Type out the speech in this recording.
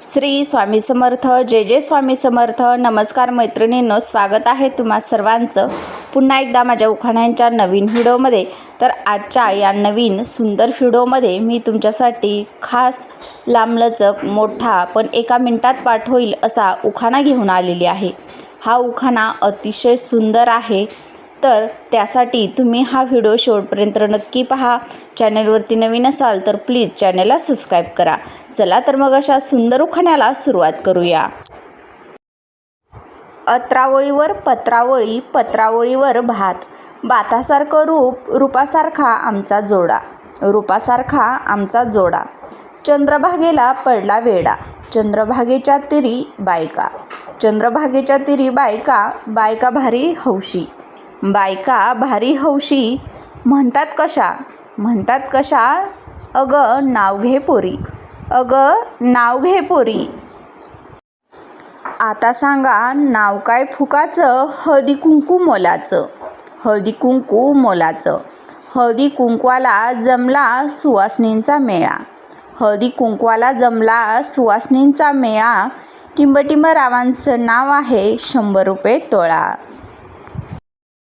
श्री स्वामी समर्थ जय जय स्वामी समर्थ. नमस्कार मैत्रिणींनो स्वागत आहे तुम्हा सर्वांचं पुन्हा एकदा माझ्या उखाण्यांच्या नवीन व्हिडिओमध्ये. तर आजच्या या नवीन सुंदर व्हिडिओमध्ये मी तुमच्यासाठी खास लांबलचक मोठा पण एका मिनटात पाठ होईल असा उखाणा घेऊन आलेली आहे. हा उखाणा अतिशय सुंदर आहे. तर त्यासाठी तुम्ही हा व्हिडिओ शेवटपर्यंत नक्की पहा. चॅनलवरती नवीन असाल तर प्लीज चॅनलला सबस्क्राईब करा. चला तर मग अशा सुंदर उखाण्याला सुरुवात करूया. अत्रावळीवर पत्रावळी पत्रावळीवर भात. भातासारखं रूप रूपासारखा आमचा जोडा. रूपासारखा आमचा जोडा. चंद्रभागेला पडला वेडा. चंद्रभागेच्या तिरी बायका. चंद्रभागेच्या तिरी बायका बायका भारी हौशी. बायका भारी हौशी. म्हणतात कशा? म्हणतात कशा? अगं नाव घे पोरी. अगं नाव घे पोरी. आता सांगा नाव काय फुकाचं? हळदी कुंकू मोलाचं. हळदी कुंकू मोलाचं. हळदी कुंकवाला जमला सुवासनींचा मेळा. हळदी कुंकवाला जमला सुवासनींचा मेळा. टिंबटिंब रावांचं नाव आहे शंभर रुपये तोळा.